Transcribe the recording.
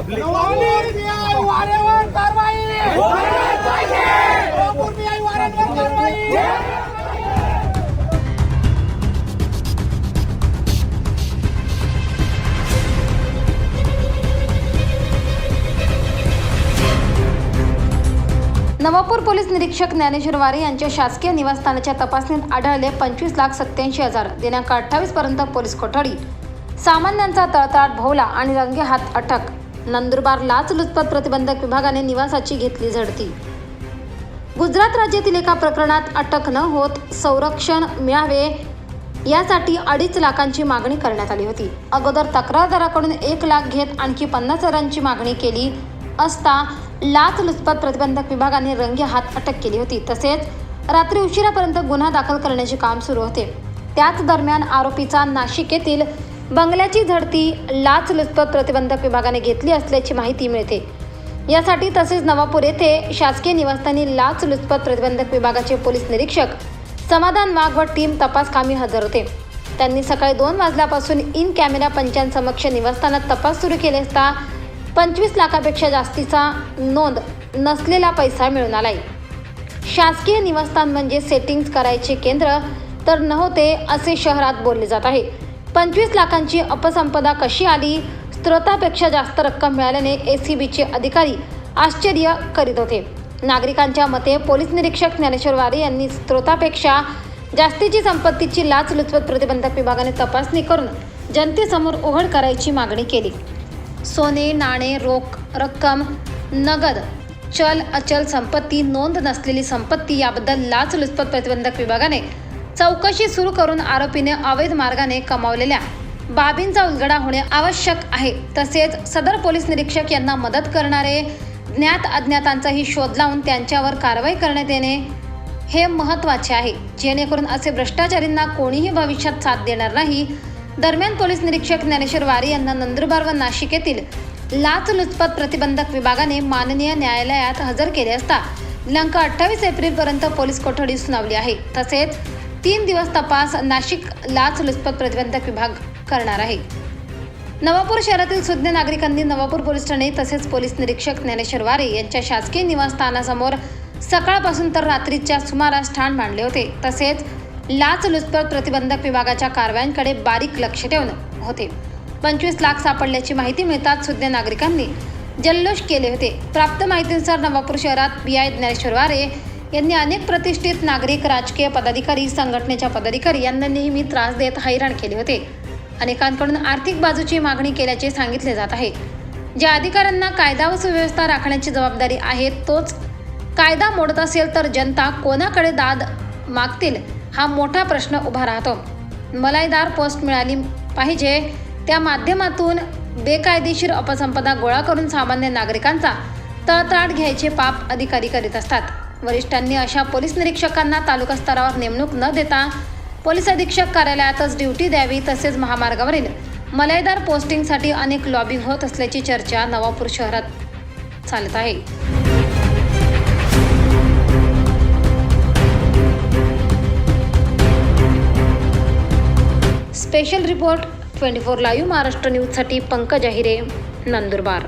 Public वारेवर कारवाई Navapur PI वारेवर कारवाई. Navapur police निरीक्षक ज्ञानेश्वर वारे यांच्या शासकीय निवासस्थानाच्या तपासणीत आढळले पंचवीस लाख सत्याऐंशी हजार दिनांक अठ्ठावीस पर्यंत पोलीस कोठडी. सामान्यांचा तळतळाट भोवला आणि रंगेहात अटक. नंदुरबार लाचलुचपत प्रतिबंधक विभागाने निवासाची घेतली झडती. गुजरात राज्यातील एका प्रकरणात अटक न होत संरक्षण मिळावे यासाठी अडीच लाखांची मागणी करण्यात आली होती. अगोदर तक्रारदाराकडून एक लाख घेत आणखी पन्नास हजारांची मागणी केली असता लाचलुचपत प्रतिबंधक विभागाने रंगे हात अटक केली होती. तसेच रात्री उशिरापर्यंत गुन्हा दाखल करण्याचे काम सुरू होते. त्याच दरम्यान आरोपीचा नाशिक येथील बंगल्याची झडती लाचलुचपत प्रतिबंधक विभागाने घेतली असल्याची माहिती मिळते. यासाठी तसेच नवापूर येथे शासकीय निवासस्थानी लाचलुचपत प्रतिबंधक विभागाचे पोलीस निरीक्षक समाधान वाघ व टीम तपास कामी हजर होते. त्यांनी सकाळी दोन वाजल्यापासून इन कॅमेरा पंचांसमक्ष निवासस्थानात तपास सुरू केले असता पंचवीस लाखापेक्षा जास्तीचा नोंद नसलेला पैसा मिळून आलाय. शासकीय निवासस्थान म्हणजे सेटिंग्ज करायचे केंद्र तर नव्हते असे शहरात बोलले जात आहे. पंचवीस लाखांची अपसंपदा कशी आली? स्त्रोतापेक्षा जास्त रक्कम मिळाल्याने ए सी बीचे अधिकारी आश्चर्य करीत होते. नागरिकांच्या मते पोलीस निरीक्षक ज्ञानेश्वर वारे यांनी स्त्रोतापेक्षा जास्तीची संपत्तीची लाचलुचपत प्रतिबंधक विभागाने तपासणी करून जनतेसमोर उघड करायची मागणी केली. सोने नाणे रोख रक्कम नगद चल अचल संपत्ती नोंद नसलेली संपत्ती याबद्दल लाचलुचपत प्रतिबंधक विभागाने चौकशी सुरू करून आरोपीने अवैध मार्गाने कमावलेल्या बाबींचा उलगडा होणे आवश्यक आहे. तसेच सदर पोलीस निरीक्षक यांना मदत करणारे ज्ञात अज्ञातांचाही शोध लावून त्यांच्यावर कारवाई करण्यात येणे हे महत्त्वाचे आहे. जेणेकरून असे भ्रष्टाचारींना कोणीही भविष्यात साथ देणार नाही. दरम्यान पोलीस निरीक्षक ज्ञानेश्वर वारी यांना नंदुरबार व नाशिक येथील लाचलुचपत प्रतिबंधक विभागाने माननीय न्यायालयात हजर केले असता दिनांक अठ्ठावीस एप्रिलपर्यंत पोलीस कोठडी सुनावली आहे. तसेच तीन दिवस तपास नाशिक लाचलुचपत प्रतिबंधक विभाग करणार आहे. नवापूर शहरातील सुज्ञ नागरिकांनी नवापूर पोलीस ठाणे तसेच पोलीस निरीक्षक ज्ञानेश्वर वारे यांच्या शासकीय निवासस्थानासमोर सकाळपासून तर रात्रीच्या सुमारास ठाण मांडले होते. तसेच लाचलुचपत प्रतिबंधक विभागाच्या कारवायांकडे बारीक लक्ष ठेवून होते. पंचवीस लाख सापडल्याची माहिती मिळताच सुज्ञ नागरिकांनी जल्लोष केले होते. प्राप्त माहितीनुसार नवापूर शहरात बी आय ज्ञानेश्वर वारे यांनी अनेक प्रतिष्ठित नागरिक राजकीय पदाधिकारी संघटनेच्या पदाधिकारी यांना नेहमी त्रास देत हैराण केले होते. अनेकांकडून आर्थिक बाजूची मागणी केल्याचे सांगितले जात आहे. ज्या अधिकाऱ्यांना कायदा व सुव्यवस्था राखण्याची जबाबदारी आहे तोच कायदा मोडत असेल तर जनता कोणाकडे दाद मागतील हा मोठा प्रश्न उभा राहतो. मलाईदार पोस्ट मिळाली पाहिजे त्या माध्यमातून बेकायदेशीर अपसंपदा गोळा करून सामान्य नागरिकांचा तळतळाट घ्यायचे पाप अधिकारी करीत असतात. वरिष्ठांनी अशा पोलीस निरीक्षकांना तालुका स्तरावर नेमणूक न देता पोलीस अधीक्षक कार्यालयातच ड्युटी द्यावी तसेच महामार्गावरील मलाईदार पोस्टिंगसाठी अनेक लॉबिंग होत असल्याची चर्चा नवापूर शहरात चालत आहे. Special report twenty four live Maharashtra न्यूजसाठी पंकज अहिरे नंदुरबार.